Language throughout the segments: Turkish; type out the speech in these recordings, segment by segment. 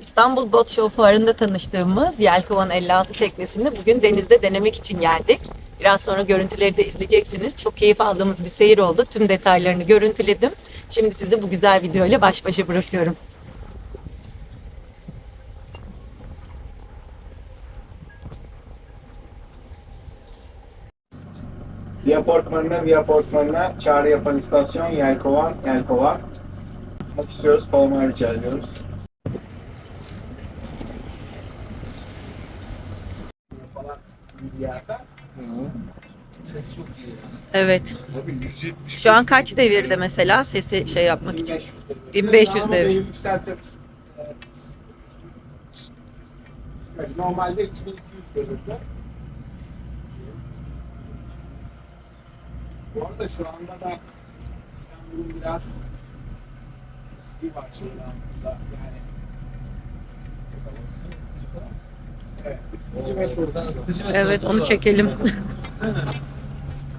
İstanbul Bot Show fuarında tanıştığımız Yelkovan 56 teknesini bugün denizde denemek için geldik. Biraz sonra görüntüleri de izleyeceksiniz. Çok keyif aldığımız bir seyir oldu. Tüm detaylarını görüntüledim. Şimdi sizi bu güzel video ile baş başa bırakıyorum. Viyaport Marina, Viyaport Marina, çağrı yapan istasyon, Yelkovan, Yelkovan. Yapmak istiyoruz, Palma rica ediyoruz. Bir yerde. Ses çok iyi. Evet. Abi 170. Şu an kaç devirde mesela sesi şey yapmak için? 1500 devir. 1500 Ama devir. devir yükseltir. Şöyle, Normalde 2200 devirde. Bu arada şu anda da İstanbul'un biraz isteği var anlamında yani. Isıtıcı ve soğutucu. Isıtıcı ve Evet soğutucu onu var. çekelim.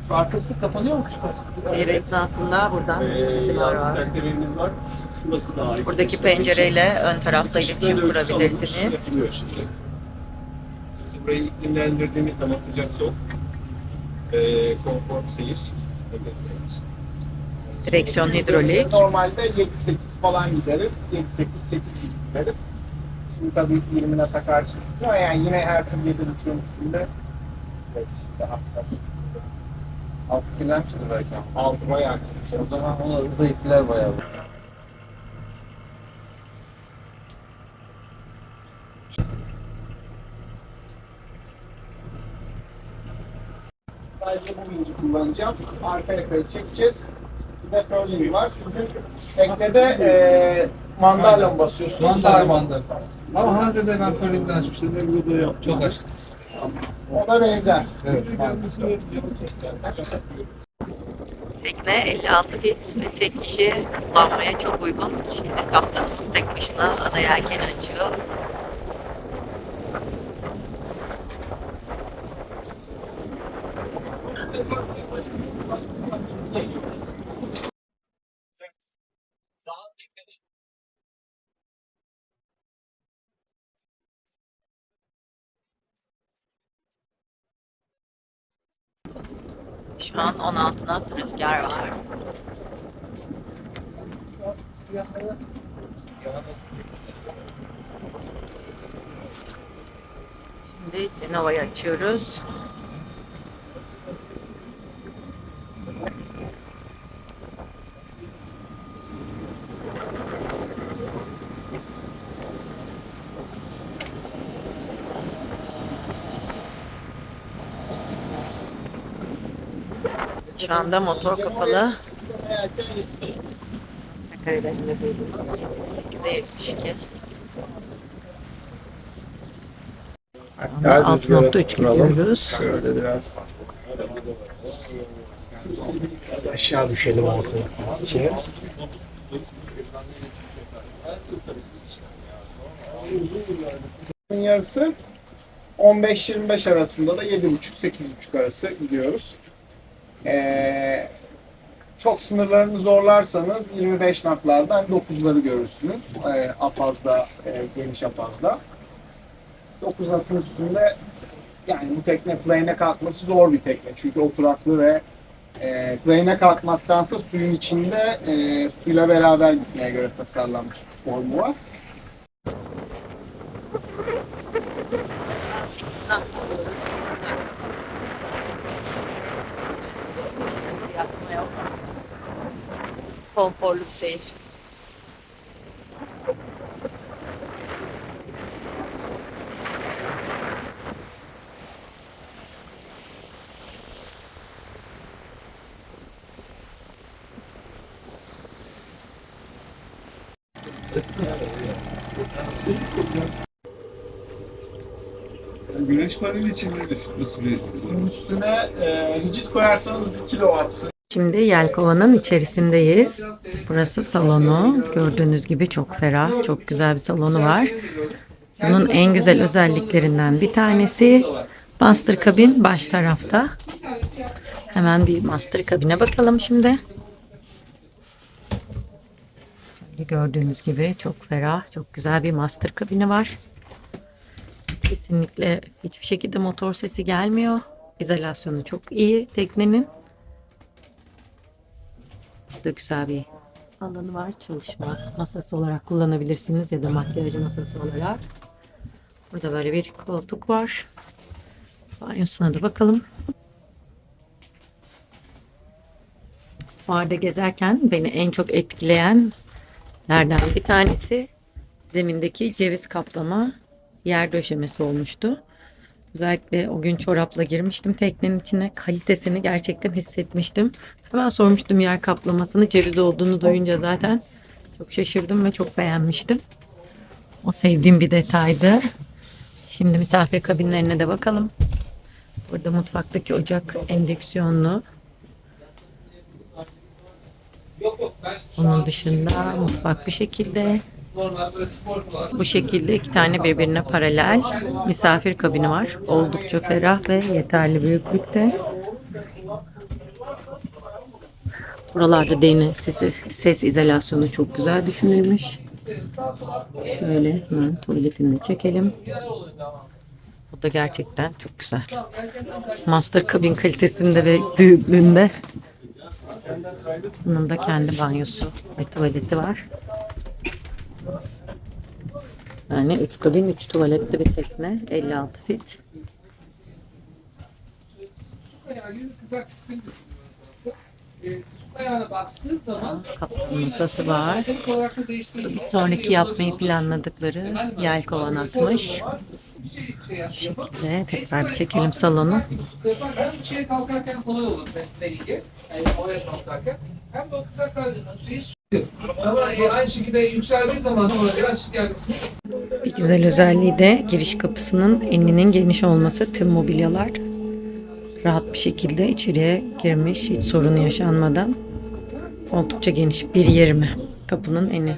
Şu arkası kapanıyor mu kış parçası? Seyir esnasında buradan ısıtıcılar var. Devirimiz var. Şurası da harika. Buradaki pencereyle ön tarafta iletişim kurabilirsiniz. Yapılıyor şimdi. İşte burayı iklimlendirdiğimiz zaman sıcak soğuk. Ee, konfor seyir. Direksiyon hidrolik. Normalde 7-8 falan gideriz. 7-8-8 gideriz. Şimdi tabii 20'ne takar çıkmıyor. Yani yine her türlü 7.5'ün üstünde. Evet şimdi hafta. 6 kilometre belki ama. 6 bayağı çıkacak. O zaman ona hıza etkiler bayağı. Sadece bu vinci kullanacağım. Arka yakayı çekeceğiz. Bir de furling var. Sizin teknede eee mandalyon basıyorsunuz. Mandal mandal. Ama Hanze'de ben Furling'den açmıştım. Çok açtım. O da benzer. Evet. Tekne 56 fit ve tek kişi kullanmaya çok uygun. Şimdi kaptanımız tek başına ana yelkeni açıyor. Şu an 16 knot rüzgar var. Şimdi Cenova'yı açıyoruz. Şu anda motor kapalı. Duyduğumuz 8'e 72. 6.3 gidiyoruz. Şöyle biraz aşağı düşelim olsun için. Yarısı 15-25 arasında da 7.5-8.5 arası gidiyoruz. Ee, çok sınırlarını zorlarsanız 25 naklardan 9'ları görürsünüz. Ee, apazda, e, geniş apazda. 9 natın üstünde yani bu tekne plane'e kalkması zor bir tekne. Çünkü oturaklı ve e, plane'e kalkmaktansa suyun içinde e, suyla beraber gitmeye göre tasarlanmış formu var. 8 knot Yatma yok. Konforlu bir seyir. Güneş paneli için düşün? Nasıl bir Bunun üstüne e, rigid koyarsanız 1 kilowatt Şimdi Yelkova'nın içerisindeyiz. Burası salonu. Gördüğünüz gibi çok ferah, çok güzel bir salonu var. Bunun en güzel özelliklerinden bir tanesi master kabin baş tarafta. Hemen bir master kabine bakalım şimdi. Gördüğünüz gibi çok ferah, çok güzel bir master kabini var. Kesinlikle hiçbir şekilde motor sesi gelmiyor. İzolasyonu çok iyi teknenin. Burada güzel bir alanı var. Çalışma masası olarak kullanabilirsiniz ya da makyaj masası olarak. Burada böyle bir koltuk var. Banyosuna da bakalım. Fuarda gezerken beni en çok etkileyen nereden bir tanesi zemindeki ceviz kaplama yer döşemesi olmuştu. Özellikle o gün çorapla girmiştim teknenin içine. Kalitesini gerçekten hissetmiştim. Hemen sormuştum yer kaplamasını. Ceviz olduğunu duyunca zaten çok şaşırdım ve çok beğenmiştim. O sevdiğim bir detaydı. Şimdi misafir kabinlerine de bakalım. Burada mutfaktaki ocak şu Onun dışında mutfak bir şekilde. Bu şekilde iki tane birbirine paralel misafir kabini var. Oldukça ferah ve yeterli büyüklükte. Buralarda değine sesi, ses izolasyonu çok güzel düşünülmüş. Şöyle hemen tuvaletini çekelim. Bu da gerçekten çok güzel. Master kabin kalitesinde ve büyüklüğünde. Bunun da kendi banyosu ve tuvaleti var. Yani 3 kabin 3 tuvaletli bir tekne. 56 fit. Kaptan masası var. Bir sonraki yapmayı planladıkları yelkovan atmış. Yapıp Ve tekrar bir çekelim salonu. Bir kalkarken kolay olur. Hem de o kızaklar ama e, aynı şekilde yükseldiği zaman ona göre açık gelmesi Bir güzel özelliği de giriş kapısının eninin geniş olması. Tüm mobilyalar rahat bir şekilde içeriye girmiş. Hiç sorun yaşanmadan. Oldukça geniş. 1.20 kapının eni.